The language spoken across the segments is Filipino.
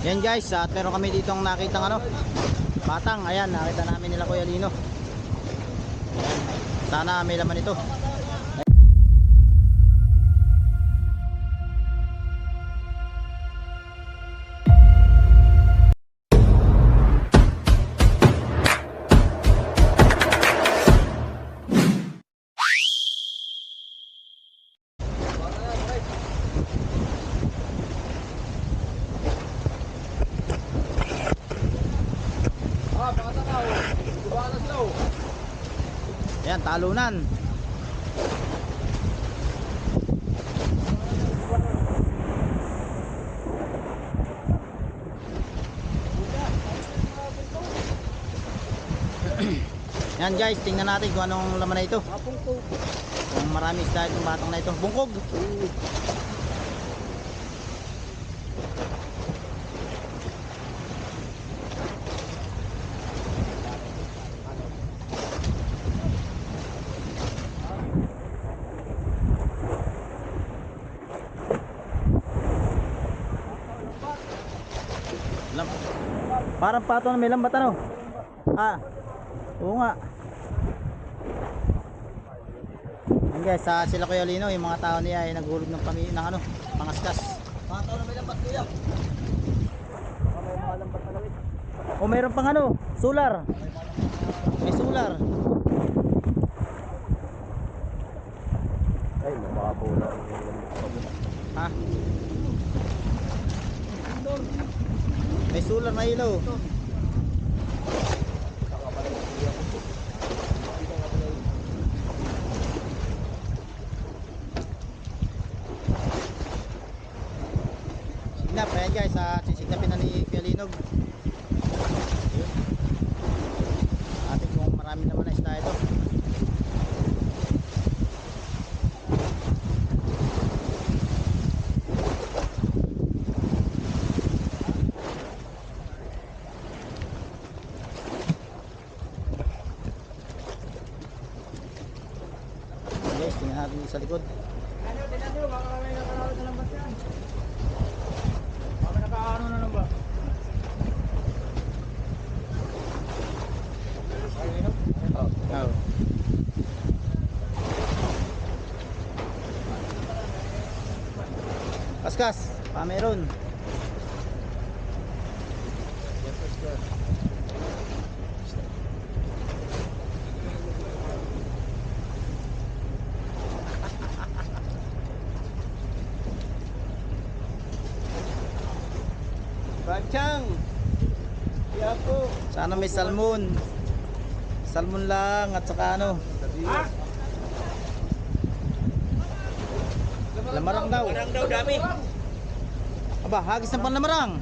Yan guys, at meron kami dito ang nakitang ano, batang. Ayan, nakita namin nila Kuya Lino. Sana may laman ito. Talunan. Yan guys, tingnan natin kung anong laman na ito. Kung marami isda itong batang na ito. Bungkog. Parang pato na may lambat ano? Ah. Oo nga. Yan guys, sa sila Kuya Lino, yung mga tao niya ay naghulog ng pami ng ano, pangaskas. Mga tao na may lambat kuya. May mga lambat na lawit. O mayroon pang ano, solar. May solar. Ay, mababaw na ang lambat. May solar na ilaw. Signap, ayan guys, ah, sisignapin na ni Kuya Linog. Yun. Atin kung marami naman na isda ito. Natin sa likod. Ano, tinan nyo, baka may nakararo sa lambat yan. Baka nakaano na lambat. Oh. Oh. Kaskas, pa meron. Bachang! Kaya po. Sana may salmon. Salmon lang at saka ano, Ha? lamarang daw. Lamarang daw dami. Aba, hagis ng panlamarang.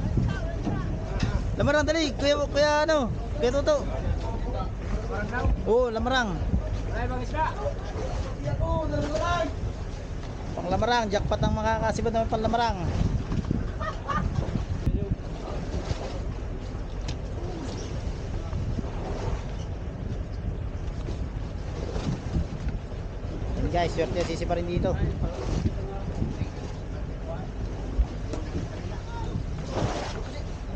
Lamarang dali, kuya, kuya ano, kuya Toto. Lamarang daw. Oo, lamarang. Marami bang isda? Ako, nalamarang. Panglamarang, jackpot ang makakasibad naman panlamarang. Guys, swerte sisi pa rin dito.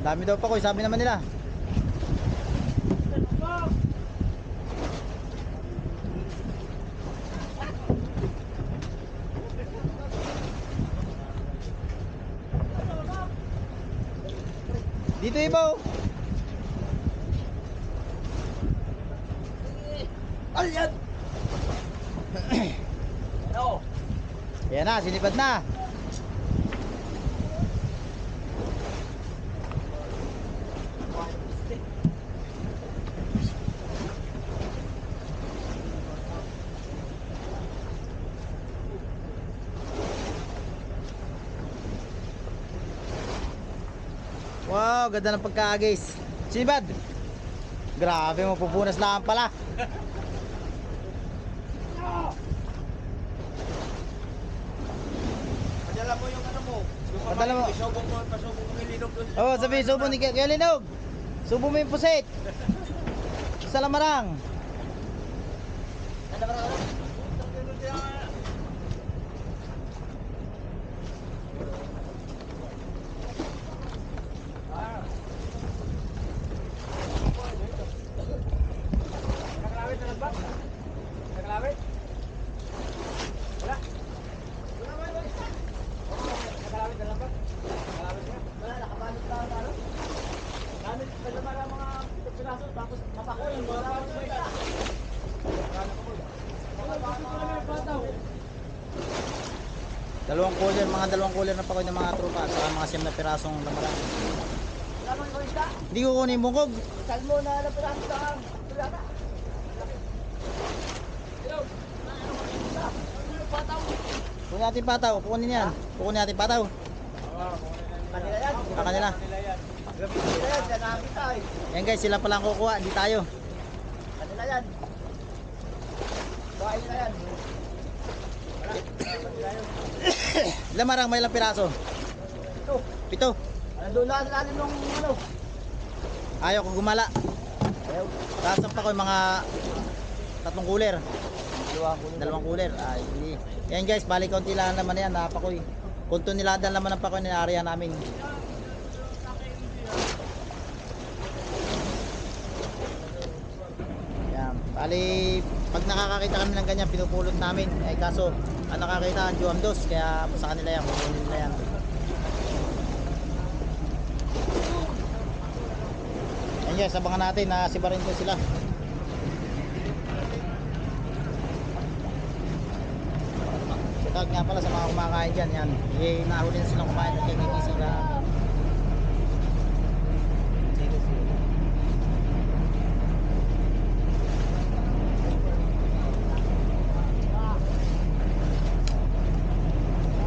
Dami daw pa ko, sabi naman nila. Dito ibaw. Ayan! Ano? Ayan na, sinipad na. Wow, ganda ng pagkaagis. Sinibad. Grabe, mapupunas lang pala. Padala mo yung ano mo. Padala mo. Isubong mo, pasubong mo yung linog doon. Oh, sabi subo ni Kuya Linog. Subo mo yung pusit. Sa Nagdala mga piraso, tapos mapakuin. Wala pa sa. Dalawang cooler, mga dalawang cooler na pakoy ng mga tropa sa mga siyam na pirasong namarang. Lamang ko isa? Hindi ko kunin bungkog. Salmo na na piraso sa ang. Kunin natin pataw, kukunin yan. Kukunin natin pataw. Kanila yan. Ah, kanila. Kanila yan. Yan guys, sila pala ang kukuha, hindi tayo. Kanila yan. Bahay nila yan. Yun. Lamarang may ilang piraso. Ito. Pito. Nandun na lalim ng ano. Ayaw ko gumala. Ayaw. Taas pa ko yung mga tatlong cooler. Dalawang kulo. Dalawang cooler. Ay, hindi. Yan guys, balik konti lang naman yan, napakoy. Kung toniladan naman ang pakoy ng area namin. Yan. Bali, pag nakakakita kami ng ganyan, pinupulot namin. Eh kaso, ang nakakita ang Juam Dos, kaya sa kanila yan, kukunin nila yan. Yan guys, abangan natin na si Barinto sila. Shout nga pala sa mga kumakain dyan. Yan. Eh, nahuli na silang kumain at kay sila.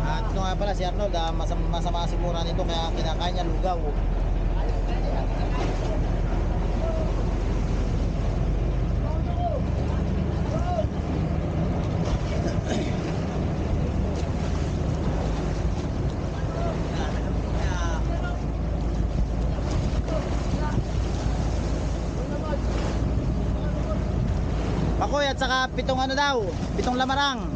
At ito nga pala si Arnold, ah, masama, masama sigura nito kaya kinakain niya lugaw. Pakoy at saka pitong ano daw, pitong lamarang.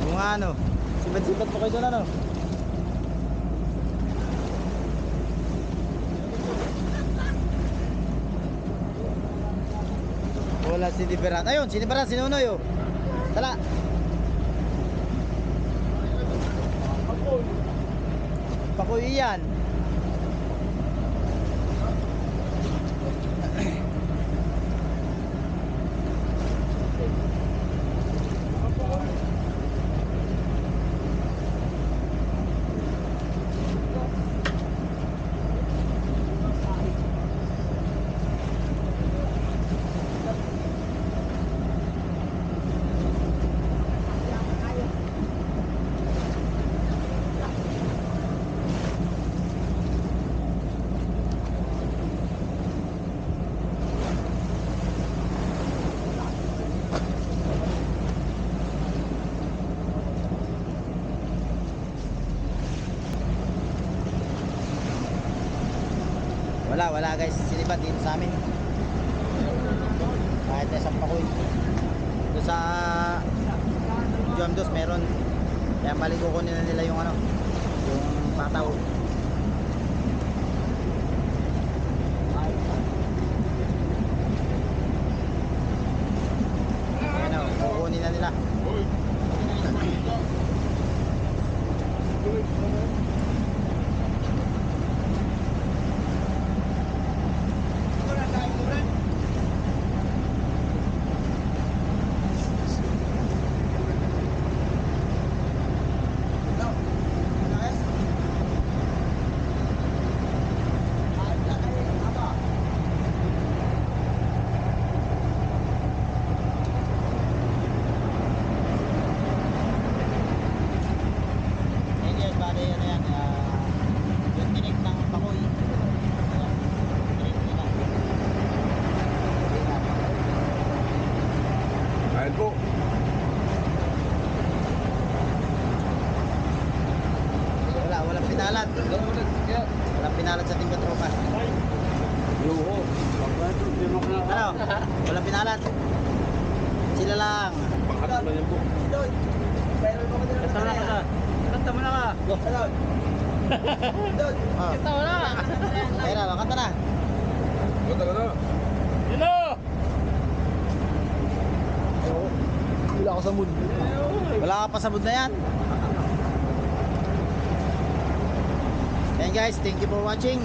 Yung ano, sibat-sibat pa kayo doon ano. Wala si Liberat. Ayun, si Liberat, sinunoy oh. Tala. Pakoy yan. Wala, wala guys. Silibat dito sa amin. Kahit na isang pakoy. Doon sa Dos meron. Kaya mali kukunin na nila yung ano, yung pataw. Ayan o, kukunin na nila. Hindi yan, bali ano yan, ah, yung tinik ng bakoy. Ayan, tinik nila. Ayan. Kain po. Wala, walang pinalat. Walang pinalat sa Team Tropa. Oo. Ano? Walang pinalat. Sila lang. Pangkat ba yan po? Pero mo ko din. Kanta mo na ka. Kanta mo na ka. Oh. Kanta mo na. Na, kanta na. Bata ka na. wala ako sa mood. Wala ka pa sa mood na yan. And guys, thank you for watching.